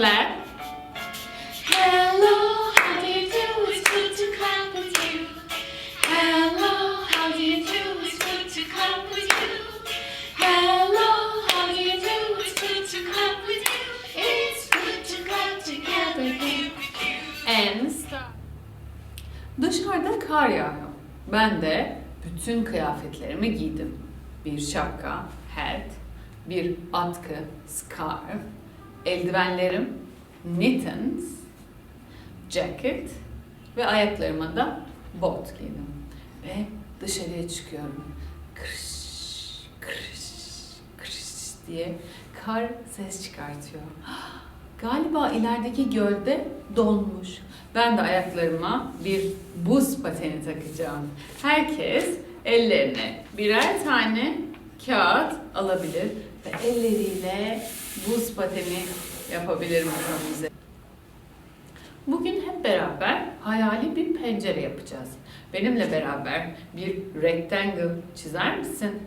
Clap. Hello, how do you do? It's good to clap with you. Hello, how do you do? It's good to clap with you. Hello, how do you do? It's good to clap with you. It's good to clap together here with you. And stop. Dışarıda kar yağıyor. Ben de bütün kıyafetlerimi giydim. Bir şapka, hat, bir atkı, scarf, eldivenlerim, mittens, jacket ve ayaklarıma da bot giydim. Ve dışarıya çıkıyorum. Kırış, kırış, kırış diye kar ses çıkartıyor. Galiba ilerideki gölde donmuş. Ben de ayaklarıma bir buz pateni takacağım. Herkes ellerine birer tane kağıt alabilir ve elleriyle buz pateni yapabilirim önümüze. Bugün hep beraber hayali bir pencere yapacağız. Benimle beraber bir rectangle çizer misin?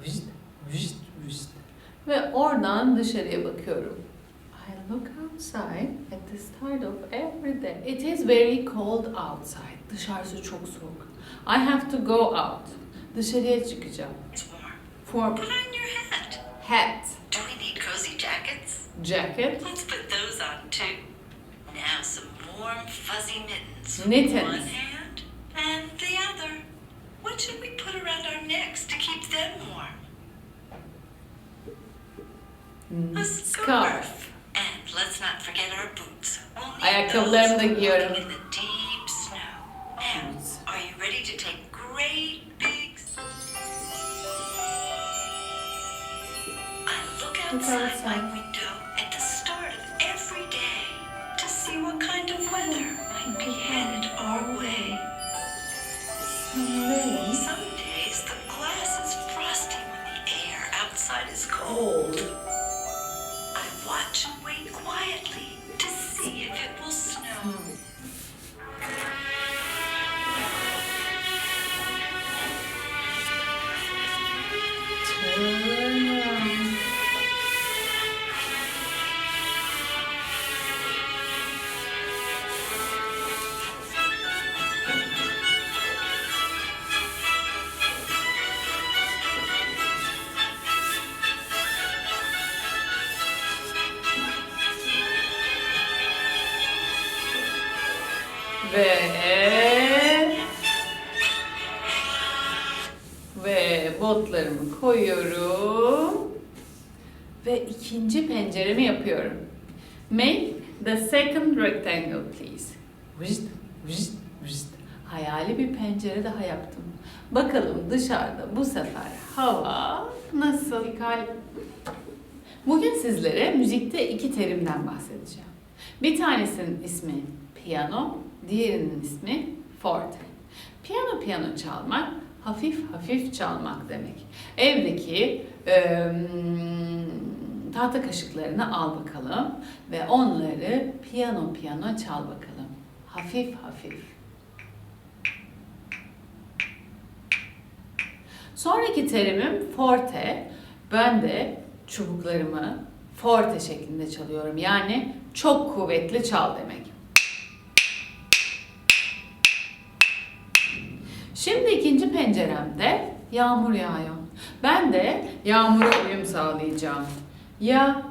Vıcıt, vıcıt, vıcıt. Ve oradan dışarıya bakıyorum. I look outside at the start of every day. It is very cold outside. Dışarısı çok soğuk. I have to go out. Dışarıya çıkacağım. For hat. Do we need cozy jackets? jacket, Let's put those on too. Now some warm fuzzy mittens. with Mittens. One hand and the other. What should we put around our necks to keep them warm? Mm, A scarf. scarf. And let's not forget our boots. We'll need Ayakkabılarımı da those giyiyorum. walking In the ve ve botlarımı koyuyorum ve ikinci penceremi yapıyorum. Make the second rectangle please. Vıcd, vıcd, vıcd. Hayali bir pencere daha yaptım. Bakalım dışarıda bu sefer hava nasıl? Bugün sizlere müzikte iki terimden bahsedeceğim. Bir tanesinin ismi piyano, diğerinin ismi forte. Piyano piyano çalmak, hafif hafif çalmak demek. Evdeki eee, tahta kaşıklarını al bakalım ve onları piyano piyano çal bakalım. Hafif hafif. Sonraki terimim forte. Ben de çubuklarımı forte şeklinde çalıyorum. Yani çok kuvvetli çal demek. Şimdi ikinci penceremde yağmur yağıyor. Ben de yağmura uyum sağlayacağım. Ya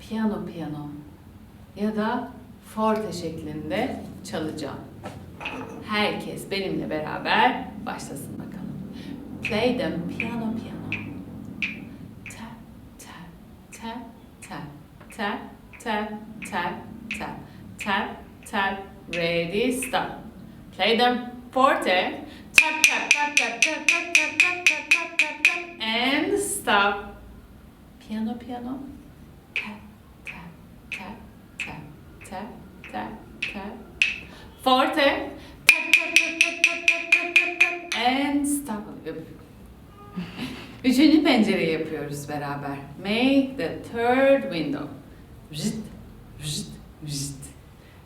piyano piyano ya da forte şeklinde çalacağım. Herkes benimle beraber başlasın bakalım. Play them piano piano. Tap tap tap tap tap tap tap tap tap tap ready stop. Play them forte. Stop. Piyano piyano. Tap tap tap tap tap tap tap. Forte. Tap tap tap tap tap tap tap. And stop. Üçüncü pencereyi yapıyoruz beraber. Make the third window. Jit, jit, jit.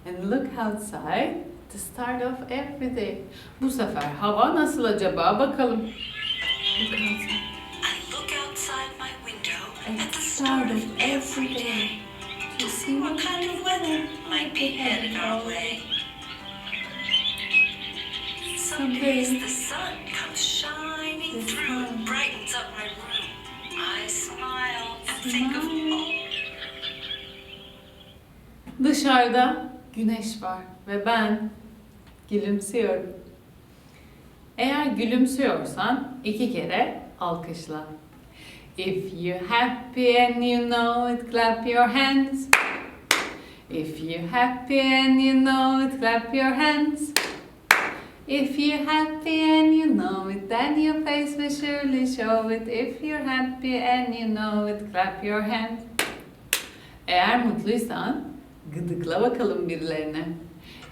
And look outside the start of every day. Bu sefer hava nasıl acaba bakalım. Look outside. At at the start of every day to see what kind of weather might be headed our way. Some days the sun comes shining through and brightens up my room. I smile and think of oh, Dışarıda güneş var ve ben gülümsüyorum. Eğer gülümsüyorsan iki kere alkışla. If you happy and you know it, clap your hands. If you happy and you know it, clap your hands. If you're happy and you know it, then your face will surely show it. If you're happy and you know it, clap your hands. Eğer mutluysan gıdıkla bakalım birilerine.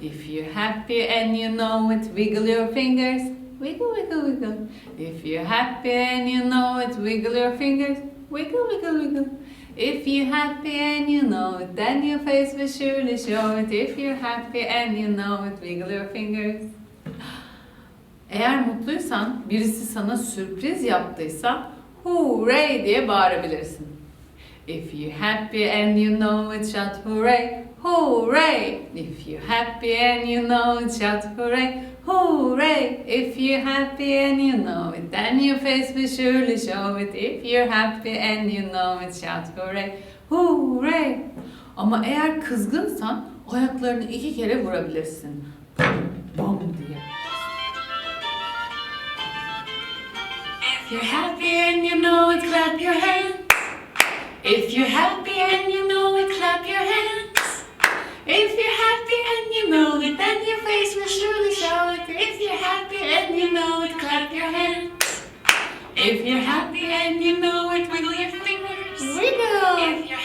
If you're happy and you know it, wiggle your fingers. Wiggle, wiggle, wiggle. If you're happy and you know it, wiggle your fingers. Wiggle, wiggle, wiggle. If you're happy and you know it, then your face will surely show it. If you're happy and you know it, wiggle your fingers. Eğer mutluysan, birisi sana sürpriz yaptıysa, hooray diye bağırabilirsin. If you're happy and you know it, shout hooray, hooray. If you're happy and you know it, shout hooray, hooray. If you're happy and you know it, then your face will surely show it. If you're happy and you know it, shout hooray, hooray. Ama eğer kızgınsan ayaklarını iki kere vurabilirsin. Bam diye. If you're happy and you know it, clap your hands. If you're happy and you and you know it, clap your hands. If you're happy and you know it, wiggle your fingers. Wiggle.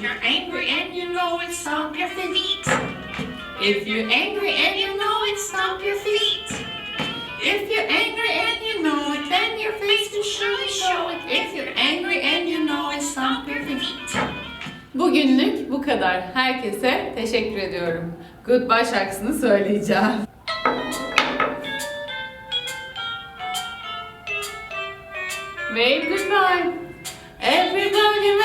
You're angry and you know it, stomp your feet. If you're angry and you know it, stomp your feet. If you're angry and you know it, then your face will surely show it. If you're angry and you know it, stomp your feet. Bugünlük bu kadar. Herkese teşekkür ediyorum. Goodbye şarkısını söyleyeceğim. Wave goodbye. Everybody